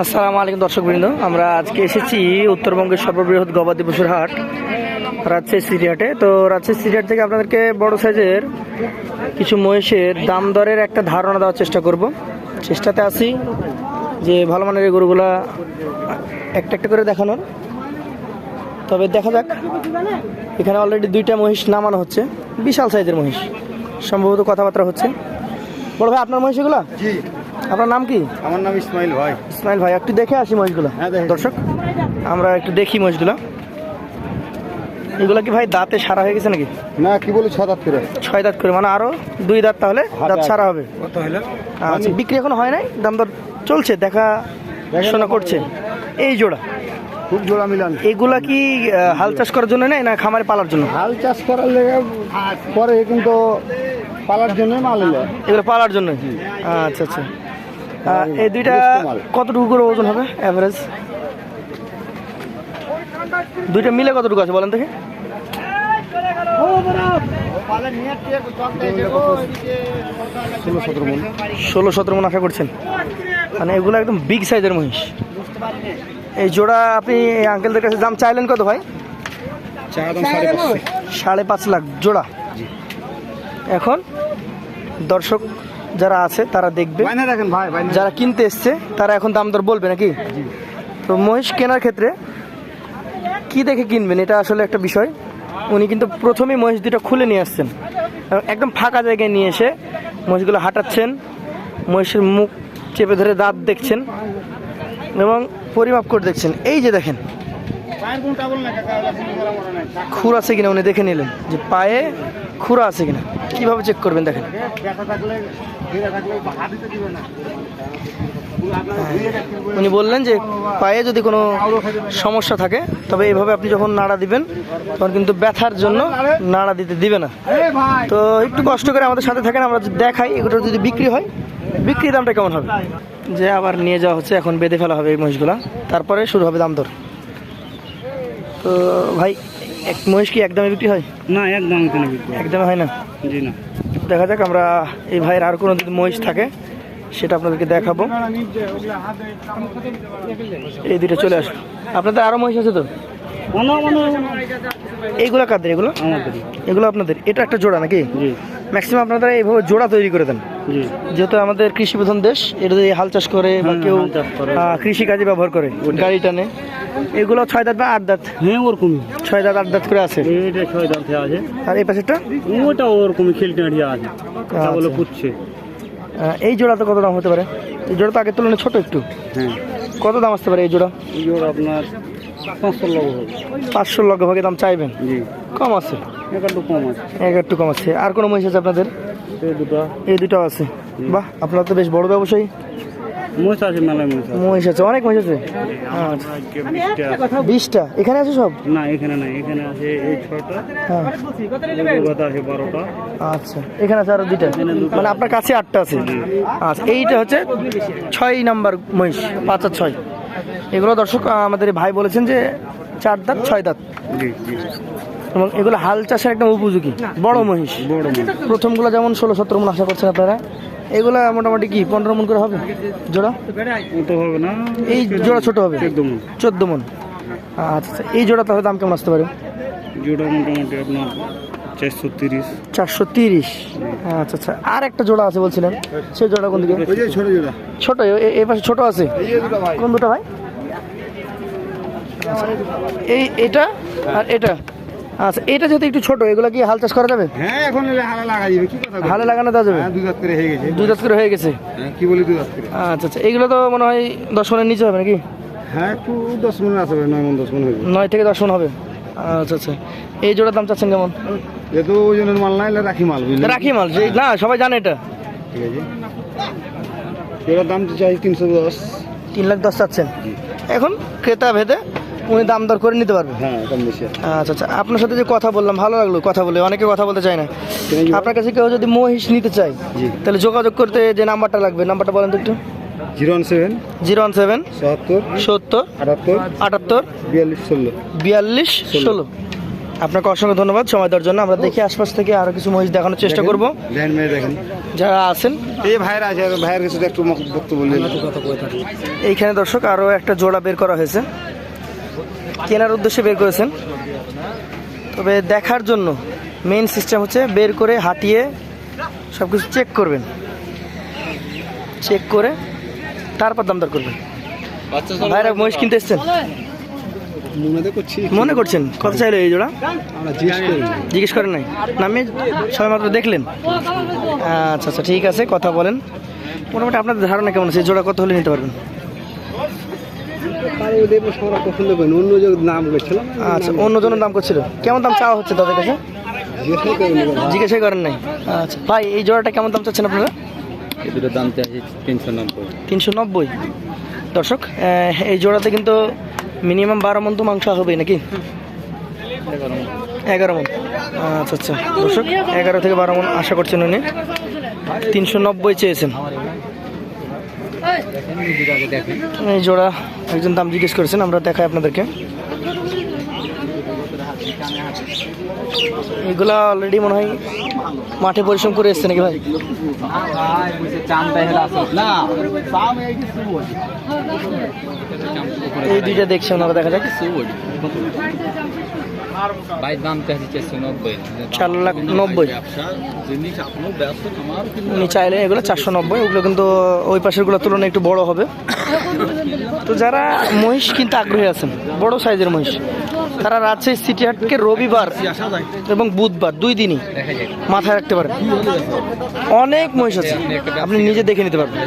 আসসালামু আলাইকুম দর্শকবৃন্দ। আমরা আজকে এসেছি উত্তরবঙ্গের সর্ববৃহৎ গবাদি পশুর হাট, রাজশাহী সিরিয়াটে তো রাজশাহী সিরিয়াট থেকে আপনাদেরকে বড় সাইজের কিছু মহিষের দাম দরের একটা ধারণা দেওয়ার চেষ্টা করব। চেষ্টাতে আছি যে ভালো মানের এই গরুগুলা একটা একটা করে দেখানোর। তবে দেখা যাক, এখানে অলরেডি দুইটা মহিষ নামানো হচ্ছে। বিশাল সাইজের মহিষ, সম্ভবত কথাবার্তা হচ্ছে। বড় ভাই, আপনার মহিষ এগুলা? আপনার নাম কি? আমার নাম ইসমাইল ভাই। ইসমাইল ভাই একটু দেখে আসি মহিষগুলো। হ্যাঁ, দর্শক আমরা একটু দেখি মহিষগুলো। এগুলো কি ভাই দাঁতে সারা হয়ে গেছে নাকি? না কি বলি ছদাত করে। ছয় দাঁত করে মানে আরও দুই দাঁত তাহলে দাঁত সারা হবে। আচ্ছা বিক্রি এখন হয় নাই? দাম দর চলছে দেখা দেখেন শোনা করছে। এই জোড়া। খুব জোড়া মিলান। এগুলা কি হাল চাষ করার জন্য নেই না খামারে পালার জন্য? হাল চাষ করার লেগে পরে কিন্তু পালার জন্য মাল এগুলো পালার জন্য আচ্ছা আচ্ছা। এই দুইটা কতটুকু করে ওজন হবে অ্যাভারেজ দুইটা মিলে কতটুকু আছে বলেন দেখে। ষোলো সতেরো মন আশা করছেন। মানে এগুলো একদম বিগ সাইজের মহিষ। এই জোড়া আপনি এই আঙ্কেলদের কাছে দাম চাইলেন কত ভাই? সাড়ে পাঁচ লাখ জোড়া। এখন দর্শক যারা আছে তারা দেখবে। যারা কিনতে এসছে তারা এখন দাম দর বলবে নাকি? তো মহিষ কেনার ক্ষেত্রে কি দেখে কিনবেন? এটা আসলে একটা বিষয়। উনি কিন্তু প্রথমেই মহিষ দুটো খুলে নিয়ে আসছেন। এবং একদম ফাঁকা জায়গায় নিয়ে এসে মহিষগুলো হাঁটাচ্ছেন মহিষের মুখ চেপে ধরে দাঁত দেখছেন এবং পরিমাপ করে দেখছেন। এই যে দেখেন খুর আছে কিনা উনি দেখে নিলেন যে পায়ে খুরা আছে কিনা। কীভাবে চেক করবেন দেখেন। না। উনি বললেন যে পায়ে যদি কোনো সমস্যা থাকে তবে এইভাবে আপনি যখন নাড়া দিবেন তখন কিন্তু ব্যথার জন্য নাড়া দিতে দিবে না। তো একটু কষ্ট করে আমাদের সাথে থাকেন আমরা দেখাই এগুলো যদি বিক্রি হয় বিক্রি দামটা কেমন হবে? যে আবার নিয়ে যাওয়া হচ্ছে এখন বেঁধে ফেলা হবে এই মহিষগুলা। তারপরে শুরু হবে দাম দর। তো ভাই এক মহিষ কি একদমই বিক্রি হয়? না একদম এখানে বিক্রি হয়। একদমই হয় না? জি না। দেখা যাক আমরা এই ভাইয়ের আর কোনো যদি মহিষ থাকে সেটা আপনাদেরকে দেখাবো। এই দুটো চলে আসো আপনাদের আরও মহিষ আছে তো? এইগুলো কাদের এগুলো? এগুলো আপনাদের। এটা একটা জোড়া নাকি? জি। ম্যাক্সিমাম আপনারা এইভাবে জোড়া তৈরি করে দেন। যেহেতু আমাদের কৃষি প্রধান দেশ এটা হাল চাষ করে বা কেউ করে। আহ, কৃষি কাজে ব্যবহার করে গাড়ি টানে। এগুলো ছয় দাঁত বা আট দাঁত? হ্যাঁ ওরকমই। ছয় দাঁত আট দাঁত করে আছে। এটা ছয় দাঁতে আছে। আর এই পাশেরটা? ওটা ওরকমই খেলতে আছে। তা বলে। পুচ্ছে এই জোড়াতে কত দাম হতে পারে? এই জোড়া তো আগের তুলনায় ছোট একটু। হ্যাঁ। কত দাম আসতে পারে এই জোড়া? এই ওর আপনার পাঁচশো লক্ষ ভাগে দাম চাইবেন? জি। কম আছে? একটু কম আছে। একটু কম আছে। আর কোনো মহিষ আছে আপনাদের? এই দুটো। এই দুটো আছে। বাহ আপনার তো বেশ বড় ব্যবসায়ী। মহিষ আছে মেলায় মহিষ মহিষ আছে। অনেক মহিষ আছে? আচ্ছা। বিশটা? এখানে আছে সব? না এখানে নাই। এখানে আছে এই ছয়টা। হ্যাঁ। আছে বারোটা। আচ্ছা। এখানে আছে আরও দুইটা? মানে আপনার কাছে আটটা আছে? আচ্ছা এইটা হচ্ছে ছয় নাম্বার মহিষ পাঁচ আর ছয়। এগুলো দর্শক আমাদের ভাই বলেছেন যে চার দাঁত ছয় দাঁত। এবং এগুলো হাল চাষের একদম উপযোগী বড় মহিষ। প্রথমগুলো যেমন ষোলো সতেরো মন আশা করছেন আপনারা এগুলা মোটামুটি কি পনেরো মন করে হবে? জোড়া? হবে না এই জোড়া ছোট হবে? চোদ্দ মন। আচ্ছা আচ্ছা এই জোড়া তাহলে দাম কেমন আসতে পারে জোড়া মোটামুটি আপনার চারশো তিরিশ। আচ্ছা আচ্ছা। আর একটা জোড়া আছে বলছিলেন। সেই জোড়া কোন দিকে? ওই যে ছোট জোড়া। ছোট এ- এই পাশে ছোট আছে? কোন দুটো ভাই? এই এটা আর এটা। আচ্ছা এটা যেহেতু একটু ছোট এগুলো কি হাল চাষ করা যাবে? হ্যাঁ এখন এলে লাগা যাবে। কি কথা হালে লাগানো দেওয়া যাবে? হ্যাঁ দুই দাঁত করে হয়ে গেছে। দুই দাঁত করে হয়ে গেছে? কি বলি দুই দাঁত করে? আচ্ছা আচ্ছা। এইগুলো তো মনে হয় দশ মনের নিচে হবে নাকি? হ্যাঁ একটু দশ মিনিট আসবে নয় মন দশ নয় থেকে দশ মন হবে। আচ্ছা আচ্ছা। এই জোড়ার দাম চাচ্ছেন কেমন? যেহেতু ওজনের মাল না রাখি মাল রাখি মাল না সবাই জানে এটা। ঠিক আছে। এটার দাম চাই তিনশো দশ। তিন লাখ দশ চাচ্ছেন। এখন ক্রেতা ভেদে উনি দাম দর করে নিতে পারবে। হ্যাঁ কম বেশি আচ্ছা আচ্ছা। আপনার সাথে যে কথা বললাম ভালো লাগল কথা বলে। অনেকে কথা বলতে চায় না। আপনার কাছে কেউ যদি মহিষ নিতে চায় তাহলে যোগাযোগ করতে যে নাম্বারটা লাগবে নাম্বারটা বলেন তো একটু। Zero one seven zero one seven সত্তর আটাত্তর আটাত্তর বিয়াল্লিশ ষোলো। বিয়াল্লিশ ষোলো। আপনাকে অসংখ্য ধন্যবাদ সময় দেওয়ার জন্য। আমরা দেখি আশপাশ থেকে আরও কিছু মহিষ দেখানোর চেষ্টা করব। দেখেন। যারা আছেন। এই ভাইয়ের আছে ভাইয়ের কাছে একটু বক্তব্য এইখানে দর্শক আরও একটা জোড়া বের করা হয়েছে। কেনার উদ্দেশ্যে বের করেছেন। তবে দেখার জন্য মেইন সিস্টেম হচ্ছে বের করে হাঁটিয়ে সব কিছু চেক করবেন। চেক করে তারপর দাম দর করবেন? ভাইরা মহিষ কিনতে এসছেন? মনে করছি। মনে করছেন? কত চাইলো এই জোড়া? জিজ্ঞেস করি। জিজ্ঞেস করেন নাই? নামে সবাই মাত্র দেখলেন? আচ্ছা আচ্ছা ঠিক আছে কথা বলেন। মোটামুটি আপনাদের ধারণা কেমন আছে? এই জোড়া কত হলে নিতে পারবেন? আচ্ছা অন্য জনের দাম করছিল। কেমন দাম চাওয়া হচ্ছে তাদের কাছে? জিজ্ঞেস করেন জিজ্ঞাসাই করেন নাই। আচ্ছা ভাই এই জোড়াটা কেমন দাম চাচ্ছেন আপনারা? এই দুটো দাম তিনশো নব্বই। তিনশো নব্বই। দর্শক এই জোড়াতে কিন্তু মিনিমাম বারো মন তো মাংস হবে নাকি? এগারো মন। আচ্ছা আচ্ছা। দর্শক এগারো থেকে বারো মন আশা করছেন উনি। তিনশো নব্বই চেয়েছেন। এই জোড়া একজন দাম জিজ্ঞেস করেছেন আমরা দেখাই আপনাদেরকে। এগুলা অলরেডি মনে হয় মাঠে পরিশ্রম করে এসছে নাকি ভাই? এই দুইটা দেখছি ওনারা দেখা যাক। ভাই দাম চাইছি নব্বই। চার লাখ নব্বই। উনি চাইলে এগুলো চারশো নব্বই ওগুলো কিন্তু ওই তুলনায় একটু বড় হবে। তো যারা মহিষ কিনতে আগ্রহী আছেন বড় সাইজের মহিষ তারা রাজশাহী সিটি হাটকে রবিবার এবং বুধবার দুই দিনই মাথায় রাখতে পারেন। অনেক মহিষ আছে আপনি নিজে দেখে নিতে পারবেন।